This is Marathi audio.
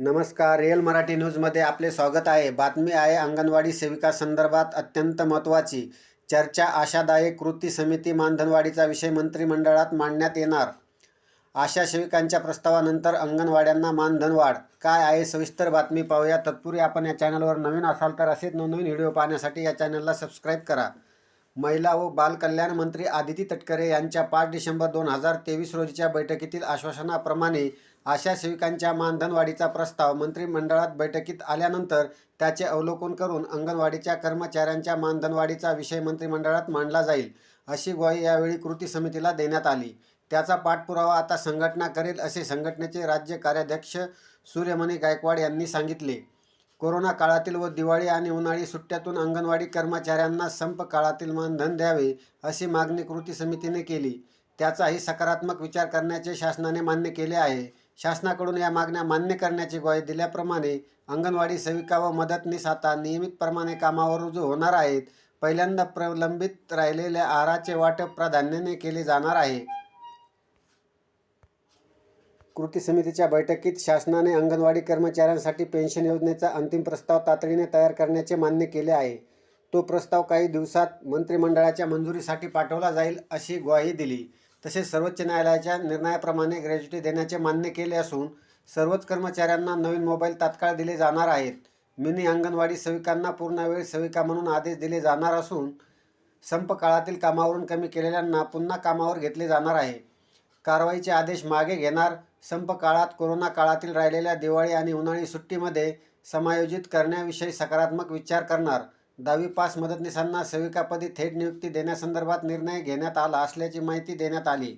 नमस्कार रिअल मराठी न्यूजमध्ये आपले स्वागत आहे. बातमी आहे अंगणवाडी सेविका संदर्भात अत्यंत महत्त्वाची. चर्चा आशादायक कृती समिती मानधनवाढीचा विषय मंत्रिमंडळात मांडण्यात येणार. आशा सेविकांच्या प्रस्तावानंतर अंगणवाड्यांना मानधनवाढ. काय आहे? सविस्तर बातमी पाहूया. तत्पूर्वी आपण या चॅनलवर नवीन असाल तर असेच नवनवीन व्हिडिओ पाहण्यासाठी या चॅनलला सबस्क्राईब करा. महिला व बालकल्याण मंत्री आदिती तटकरे यांच्या पाच डिसेंबर दोन हजार तेवीस रोजीच्या बैठकीतील आश्वासनाप्रमाणे आशा सेविकांच्या मानधनवाढीचा प्रस्ताव मंत्रिमंडळात बैठकीत आल्यानंतर त्याचे अवलोकन करून अंगणवाडीच्या कर्मचाऱ्यांच्या मानधनवाढीचा विषय मंत्रिमंडळात मांडला जाईल अशी ग्वाही यावेळी कृती समितीला देण्यात आली. त्याचा पाठपुरावा आता संघटना करेल असे संघटनेचे राज्य कार्याध्यक्ष सूर्यमणी गायकवाड यांनी सांगितले. कोरोना काळातील व दिवाळी आणि उन्हाळी सुट्ट्यातून अंगणवाडी कर्मचाऱ्यांना संप काळातील मानधन द्यावे अशी मागणी कृती समितीने केली. त्याचाही सकारात्मक विचार करण्याचे शासनाने मान्य केले आहे. शासनाकडून या मागण्या मान्य करण्याची ग्वाही दिल्याप्रमाणे अंगणवाडी सेविका व मदतनीस आता नियमितप्रमाणे कामावर रुजू होणार आहेत. पहिल्यांदा प्रलंबित राहिलेल्या आहाराचे वाटप प्राधान्याने केले जाणार आहे. कृती समितीच्या बैठकीत शासनाने अंगणवाडी कर्मचाऱ्यांसाठी पेन्शन योजनेचा अंतिम प्रस्ताव तातडीने तयार करण्याचे मान्य केले आहे. तो प्रस्ताव काही दिवसात मंत्रिमंडळाच्या मंजुरीसाठी पाठवला जाईल अशी ग्वाही दिली. तसेच सर्वोच्च न्यायालयाच्या निर्णयाप्रमाणे ग्रॅज्युटी देण्याचे मान्य केले असून सर्वच कर्मचाऱ्यांना नवीन मोबाईल तात्काळ दिले जाणार आहेत. मिनी अंगणवाडी सेविकांना पूर्णवेळ सेविका म्हणून आदेश दिले जाणार असून संप काळातील कामावरून कमी केलेल्यांना पुन्हा कामावर घेतले जाणार आहे. कारवाईचे आदेश मागे घेणार संप काळात कोरोना काळातील राहिलेल्या दिवाळी आणि उन्हाळी सुट्टीमध्ये समायोजित करण्याविषयी सकारात्मक विचार करणार. दहावी पास मदतनीसांना सेविकापदी थेट नियुक्ती देण्यासंदर्भात निर्णय घेण्यात आला असल्याची माहिती देण्यात आली.